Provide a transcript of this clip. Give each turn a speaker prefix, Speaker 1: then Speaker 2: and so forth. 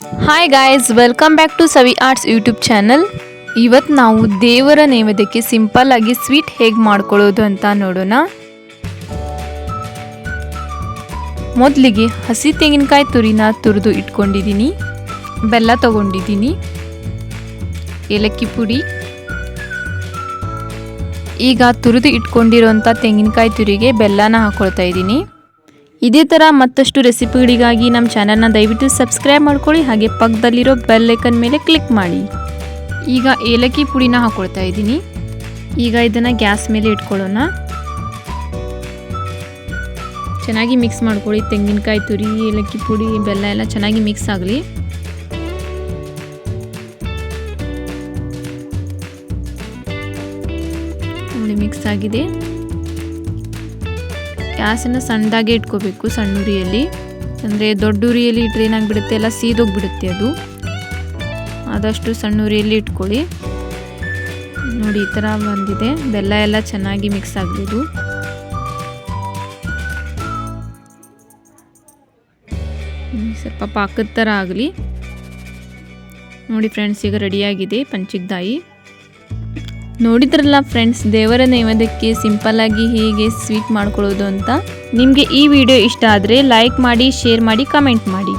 Speaker 1: Hi guys welcome back to Savi arts YouTube channel ಇವತ್ತು ನಾವು ದೇವರ ನೈವೇದ್ಯಕ್ಕೆ ಸಿಂಪಲ್ ಆಗಿ ಸ್ವೀಟ್ ಹೇಗೆ ಮಾಡ್ಕೊಳ್ಳೋದು ಅಂತ ನೋಡೋಣ. ಮೊದಲಿಗೆ ಹಸಿ ತೆಂಗಿನಕಾಯಿ ತುರಿನ ತುರಿದು ಇಟ್ಕೊಂಡಿದ್ದೀನಿ. ಬೆಲ್ಲ ತಗೊಂಡಿದ್ದೀನಿ. ಏಲಕ್ಕಿ ಪುಡಿ. ಈಗ ತುರಿದು ಇಟ್ಕೊಂಡಿರೋಂಥ ತೆಂಗಿನಕಾಯಿ ತುರಿಗೆ ಬೆಲ್ಲನ ಹಾಕ್ಕೊಳ್ತಾ ಇದ್ದೀನಿ. ಇದೇ ಥರ ಮತ್ತಷ್ಟು ರೆಸಿಪಿಗಳಿಗಾಗಿ ನಮ್ಮ ಚಾನಲ್ನ ದಯವಿಟ್ಟು ಸಬ್ಸ್ಕ್ರೈಬ್ ಮಾಡ್ಕೊಳ್ಳಿ, ಹಾಗೆ ಪಕ್ಕದಲ್ಲಿರೋ ಬೆಲ್ಲೈಕನ್ ಮೇಲೆ ಕ್ಲಿಕ್ ಮಾಡಿ. ಈಗ ಏಲಕ್ಕಿ ಪುಡಿನ ಹಾಕ್ಕೊಳ್ತಾ ಇದ್ದೀನಿ. ಈಗ ಇದನ್ನು ಗ್ಯಾಸ್ ಮೇಲೆ ಇಟ್ಕೊಳ್ಳೋಣ. ಚೆನ್ನಾಗಿ ಮಿಕ್ಸ್ ಮಾಡ್ಕೊಳ್ಳಿ, ತೆಂಗಿನಕಾಯಿ ತುರಿ, ಏಲಕ್ಕಿ ಪುಡಿ, ಬೆಲ್ಲ ಎಲ್ಲ ಚೆನ್ನಾಗಿ ಮಿಕ್ಸ್ ಆಗಲಿ. ನೋಡಿ ಮಿಕ್ಸ್ ಆಗಿದೆ. ಗ್ಯಾಸನ್ನು ಸಣ್ಣದಾಗೆ ಇಟ್ಕೋಬೇಕು ಸಣ್ಣ ಉರಿಯಲ್ಲಿ. ಅಂದರೆ ದೊಡ್ಡ ಉರಿಯಲ್ಲಿ ಇಟ್ಟರೆ ಏನಾಗ್ಬಿಡುತ್ತೆ? ಎಲ್ಲ ಸೀದೋಗ್ಬಿಡುತ್ತೆ ಅದು. ಆದಷ್ಟು ಸಣ್ಣ ಉರಿಯಲ್ಲಿ ಇಟ್ಕೊಳ್ಳಿ. ನೋಡಿ, ಈ ಥರ ಬಂದಿದೆ. ಬೆಲ್ಲ ಎಲ್ಲ ಚೆನ್ನಾಗಿ ಮಿಕ್ಸ್ ಆಗ್ಬೋದು. ಸ್ವಲ್ಪ ಪಾಕದ ಥರ ಆಗಲಿ. ನೋಡಿ, ಫ್ರೆಂಡ್ಸ್, ಈಗ ರೆಡಿಯಾಗಿದೆ ಪಂಚಿಗ್ದಾಯಿ. ನೋಡಿದ್ರಲ್ಲ ಫ್ರೆಂಡ್ಸ್ ದೇವರ ನೈವೇದ್ಯಕ್ಕೆ ಸಿಂಪಲ್ ಆಗಿ ಹೇಗೆ ಸ್ವೀಟ್ ಮಾಡ್ಕೊಳ್ಳೋದು ಅಂತ? ನಿಮಗೆ ಈ ವಿಡಿಯೋ ಇಷ್ಟ ಆದರೆ ಲೈಕ್ ಮಾಡಿ ಶೇರ್ ಮಾಡಿ ಕಮೆಂಟ್ ಮಾಡಿ.